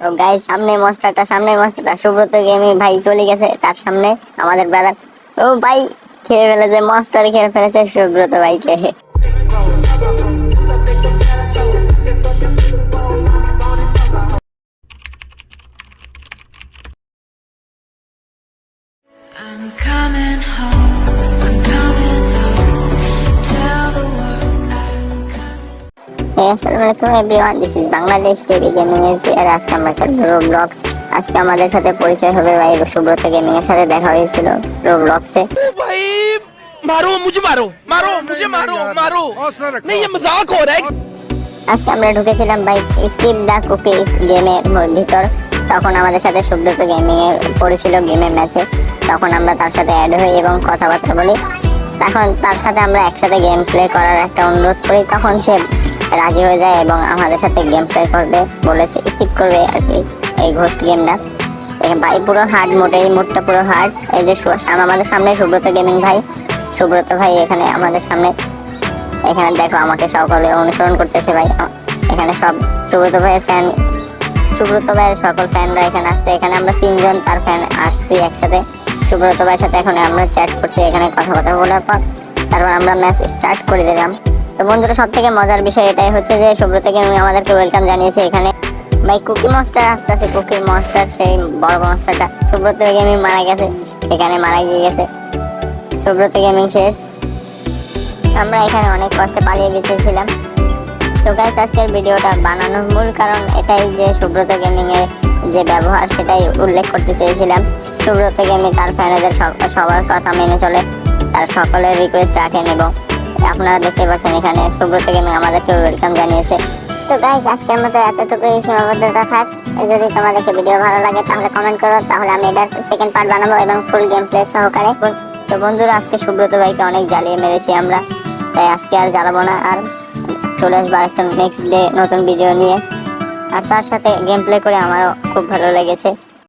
তো গাই সামনে মাস্টারটা সামনে মাস্টারটা সুব্রত গেমি ভাই চলে গেছে তার সামনে, আমাদের ব্রাদার ও ভাই, খেয়ে ফেলেছে মাস্টার খেয়ে ফেলেছে সুব্রত ভাইকে। আসসালামু আলাইকুম everyone this is Bangladesh TV gaming এর আর আজকে আমরা খেলবো রোবলক্স আজকে আমাদের সাথে পরিচয় হবে ভাই সুব্রত গেমিং এর সাথে দেখা হয়েছিল রোবলক্সে भाई मारो मुझे मारो मारो मुझे मारो मारो नहीं ये मजाक हो रहा है আজকে আমরা ঢুকেছিলাম ভাই স্কিপ দা কুকিজ গেমের ভিতর তখন আমাদের সাথে সুব্রত গেমিং এর পড়েছিল গেমের ম্যাচে তখন আমরা তার সাথে অ্যাড হই এবং কথাবার্তা বলি তখন তার সাথে আমরা একসাথে গেম প্লে করার একটা অনুরোধ করি তখন সে রাজি হয়ে যায় এবং আমাদের সাথে গেম প্লে করবে বলেছে স্কিপ করবে আর কি এই ঘোস্ট গেমটা ভাই পুরো হার্ড মোড এই মোডটা পুরো হার্ড এই যে আমাদের সামনে সুব্রত গেমিং ভাই। সুব্রত ভাই এখানে আমাদের সামনে। এখানে দেখো আমাকে সকলে অনুসরণ করতেছে ভাই। এখানে সব সুব্রত ভাইয়ের ফ্যান সুব্রত ভাইয়ের সকল ফ্যানরা এখানে আসছে। এখানে আমরা তিনজন, তার ফ্যান আসছি একসাথে। সুব্রত ভাইয়ের সাথে এখন আমরা চ্যাট করছি, এখানে কথাবার্তা বলার পর তারপর আমরা ম্যাচ স্টার্ট করে দিলাম। তো বন্ধুরা সব থেকে মজার বিষয় এটাই হচ্ছে যে সুব্রত গেমিং আমাদেরকে ওয়েলকাম জানিয়েছে এখানে। ভাই কুকি মনস্টার আসতেছে কুকি মনস্টার সেই বড় মনস্টারটা সুব্রত গেমিং মারা গেছে, এখানে মারা গিয়ে গেছে। সুব্রত গেমিং শেষ। আমরা এখানে অনেক কষ্টে পালিয়ে বেঁচেছিলাম। তো গাইস আজকের ভিডিওটা বানানোর মূল কারণ এটাই যে সুব্রত গেমিং এর যে ব্যবহার, সেটাই উল্লেখ করতে চেয়েছিলাম। সুব্রত গেমিং তার ফ্যানেদের সবার কথা মেনে চলে। তার সকলের রিকোয়েস্ট রাখেন এবং আপনারা দেখতে পাচ্ছেন এখানে সুব্রত গেমিং আমাদেরকে ওয়েলকাম জানিয়েছে। তো গাইস আজকের মতো এতটুকুই সীমাবদ্ধতা থাক। যদি তোমাদেরকে ভিডিও ভালো লাগে, তাহলে কমেন্ট করো। তাহলে আমি এটার সেকেন্ড পার্ট বানাবো এবং ফুল গেম প্লে সহকারে। তো বন্ধুরা, আজকে সুব্রত ভাইকে অনেক জ্বালিয়ে মেরেছি আমরা। তাই আজকে আর জ্বালাবো না। আর চলে আসব একটা নেক্সট ডে নতুন ভিডিও নিয়ে। আর তার সাথে গেম প্লে করে আমারও খুব ভালো লেগেছে।